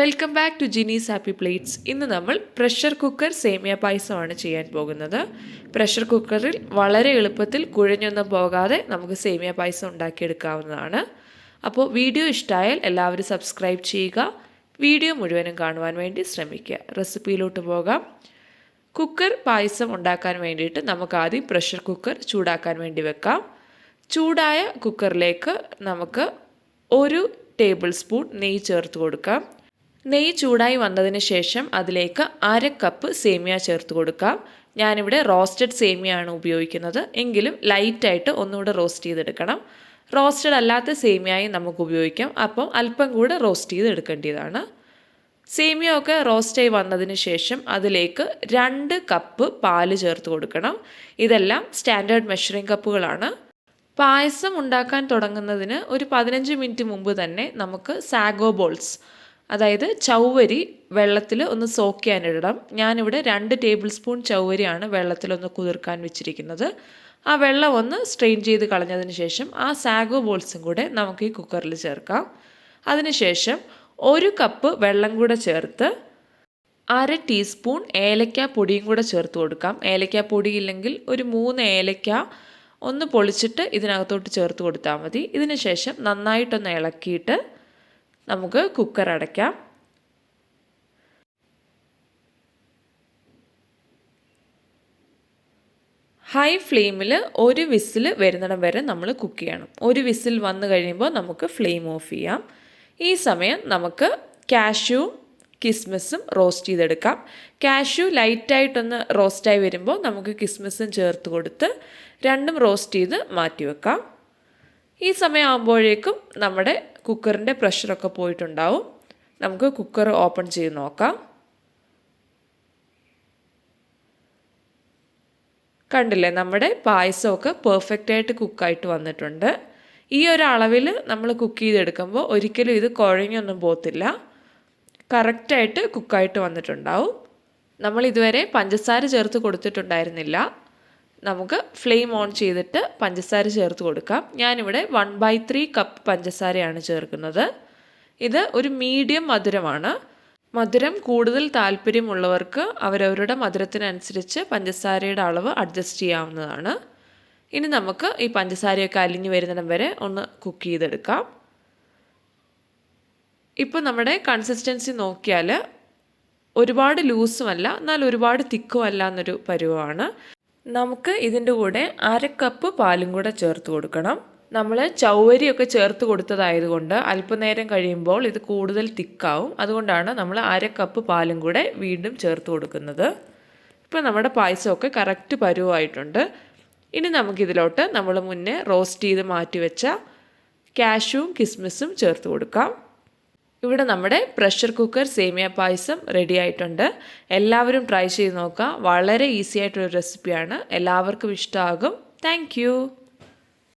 Welcome back to Jini's happy plates ഇന്ന് നമ്മൾ pressure cooker സേമിയ പായസമാണ് ചെയ്യാൻ പോകുന്നത്. പ്രഷർ കുക്കറിൽ വളരെ എളുപ്പത്തിൽ കുഴഞ്ഞൊന്നും പോകാതെ നമുക്ക് സേമിയ പായസം ഉണ്ടാക്കിയെടുക്കാവുന്നതാണ്. അപ്പോൾ വീഡിയോ ഇഷ്ടമായാൽ എല്ലാവരും സബ്സ്ക്രൈബ് ചെയ്യുക. വീഡിയോ മുഴുവനും കാണുവാൻ വേണ്ടി ശ്രമിക്കുക. റെസിപ്പിയിലോട്ട് പോകാം. കുക്കർ പായസം ഉണ്ടാക്കാൻ വേണ്ടിയിട്ട് നമുക്ക് ആദ്യം പ്രഷർ കുക്കർ ചൂടാക്കാൻ വേണ്ടി വെക്കാം. ചൂടായ കുക്കറിലേക്ക് നമുക്ക് ഒരു ടേബിൾ സ്പൂൺ നെയ്യ് ചേർത്ത് കൊടുക്കാം. നെയ്യ് ചൂടായി വന്നതിന് ശേഷം അതിലേക്ക് അര കപ്പ് സേമിയ ചേർത്ത് കൊടുക്കാം. ഞാനിവിടെ റോസ്റ്റഡ് സേമിയ ആണ് ഉപയോഗിക്കുന്നത്. എങ്കിലും ലൈറ്റായിട്ട് ഒന്നുകൂടെ റോസ്റ്റ് ചെയ്തെടുക്കണം. റോസ്റ്റഡ് അല്ലാത്ത സേമിയയും നമുക്ക് ഉപയോഗിക്കാം. അപ്പം അല്പം കൂടെ റോസ്റ്റ് ചെയ്ത് എടുക്കേണ്ടതാണ് സേമിയ ഒക്കെ റോസ്റ്റായി വന്നതിന് ശേഷം അതിലേക്ക് രണ്ട് കപ്പ് പാൽ ചേർത്ത് കൊടുക്കണം. ഇതെല്ലാം സ്റ്റാൻഡേർഡ് മെഷറിംഗ് കപ്പുകളാണ് പായസം ഉണ്ടാക്കാൻ തുടങ്ങുന്നതിന് ഒരു പതിനഞ്ച് മിനിറ്റ് മുമ്പ് തന്നെ നമുക്ക് സാഗോ ബോൾസ് അതായത് ചൗവരി വെള്ളത്തിൽ ഒന്ന് സോക്ക് ചെയ്യാനിടണം ഞാനിവിടെ രണ്ട് ടേബിൾ സ്പൂൺ ചൗവരിയാണ് വെള്ളത്തിലൊന്ന് കുതിർക്കാൻ വെച്ചിരിക്കുന്നത്. ആ വെള്ളം ഒന്ന് സ്ട്രെയിൻ ചെയ്ത് കളഞ്ഞതിന് ശേഷം ആ സാഗോ ബോൾസും കൂടെ നമുക്ക് ഈ കുക്കറിൽ ചേർക്കാം. അതിനുശേഷം ഒരു കപ്പ് വെള്ളം കൂടെ ചേർത്ത് അര ടീസ്പൂൺ ഏലക്ക പൊടിയും കൂടെ ചേർത്ത് കൊടുക്കാം. ഏലക്ക പൊടി ഇല്ലെങ്കിൽ ഒരു മൂന്ന് ഏലക്ക ഒന്ന് പൊളിച്ചിട്ട് ഇതിനകത്തോട്ട് ചേർത്ത് കൊടുത്താൽ മതി. ഇതിനുശേഷം നന്നായിട്ടൊന്ന് ഇളക്കിയിട്ട് നമുക്ക് കുക്കർ അടയ്ക്കാം. ഹൈ ഫ്ലെയിമിൽ ഒരു വിസിൽ വരുന്നിടം വരെ നമ്മൾ കുക്ക് ചെയ്യണം. ഒരു വിസിൽ വന്നു കഴിയുമ്പോൾ നമുക്ക് ഫ്ലെയിം ഓഫ് ചെയ്യാം. ഈ സമയം നമുക്ക് കാഷ്യൂവും കിസ്മിസും റോസ്റ്റ് ചെയ്തെടുക്കാം. കാഷ്യൂ ലൈറ്റായിട്ടൊന്ന് റോസ്റ്റായി വരുമ്പോൾ നമുക്ക് കിസ്മിസും ചേർത്ത് കൊടുത്ത് രണ്ടും റോസ്റ്റ് ചെയ്ത് മാറ്റി വെക്കാം ഈ സമയമാകുമ്പോഴേക്കും നമ്മുടെ കുക്കറിന്റെ പ്രഷറൊക്കെ പോയിട്ടുണ്ടാവും. നമുക്ക് കുക്കർ ഓപ്പൺ ചെയ്ത് നോക്കാം. കണ്ടില്ലേ നമ്മുടെ പായസമൊക്കെ പെർഫെക്റ്റായിട്ട് കുക്കായിട്ട് വന്നിട്ടുണ്ട്. ഈ ഒരു അളവിൽ നമ്മൾ കുക്ക് ചെയ്തെടുക്കുമ്പോൾ ഒരിക്കലും ഇത് കുഴഞ്ഞൊന്നും പോകത്തില്ല. കറക്റ്റായിട്ട് കുക്കായിട്ട് വന്നിട്ടുണ്ടാവും. നമ്മൾ ഇതുവരെ പഞ്ചസാര ചേർത്ത് കൊടുത്തിട്ടുണ്ടായിരുന്നില്ല. നമുക്ക് ഫ്ലെയിം ഓൺ ചെയ്തിട്ട് പഞ്ചസാര ചേർത്ത് കൊടുക്കാം. ഞാനിവിടെ വൺ ബൈ ത്രീ കപ്പ് പഞ്ചസാരയാണ് ചേർക്കുന്നത്. ഇത് ഒരു മീഡിയം മധുരമാണ്. മധുരം കൂടുതൽ താല്പര്യമുള്ളവർക്ക് അവരവരുടെ മധുരത്തിനനുസരിച്ച് പഞ്ചസാരയുടെ അളവ് അഡ്ജസ്റ്റ് ചെയ്യാവുന്നതാണ്. ഇനി നമുക്ക് ഈ പഞ്ചസാരയൊക്കെ അലിഞ്ഞു വരുന്നിടം വരെ ഒന്ന് കുക്ക് ചെയ്തെടുക്കാം. ഇപ്പോൾ നമ്മുടെ കൺസിസ്റ്റൻസി നോക്കിയാൽ ഒരുപാട് ലൂസുമല്ല എന്നാൽ ഒരുപാട് തിക്കുമല്ല എന്നൊരു പരുവമാണ്. നമുക്ക് ഇതിന്റെ കൂടെ അര കപ്പ് പാലും കൂടെ ചേർത്ത് കൊടുക്കണം. നമ്മൾ ചൗവരിയൊക്കെ ചേർത്ത് കൊടുത്തതായതുകൊണ്ട് അല്പനേരം കഴിയുമ്പോൾ ഇത് കൂടുതൽ തിക്കാവും. അതുകൊണ്ടാണ് നമ്മൾ അര കപ്പ് പാലും കൂടെ വീണ്ടും ചേർത്ത് കൊടുക്കുന്നത്. ഇപ്പോൾ നമ്മുടെ പായസമൊക്കെ കറക്റ്റ് പരുവായിട്ടുണ്ട്. ഇനി നമുക്കിതിലോട്ട് നമ്മൾ മുന്നേ റോസ്റ്റ് ചെയ്ത് മാറ്റി വെച്ച കാഷ്യൂവും കിസ്മിസും ചേർത്ത് കൊടുക്കാം. ഇവിടെ നമ്മുടെ പ്രഷർ കുക്കർ സേമിയ പായസം റെഡി ആയിട്ടുണ്ട്. എല്ലാവരും ട്രൈ ചെയ്ത് നോക്കുക. വളരെ ഈസി ആയിട്ടുള്ള റെസിപ്പിയാണ് എല്ലാവർക്കും ഇഷ്ടമാകും താങ്ക്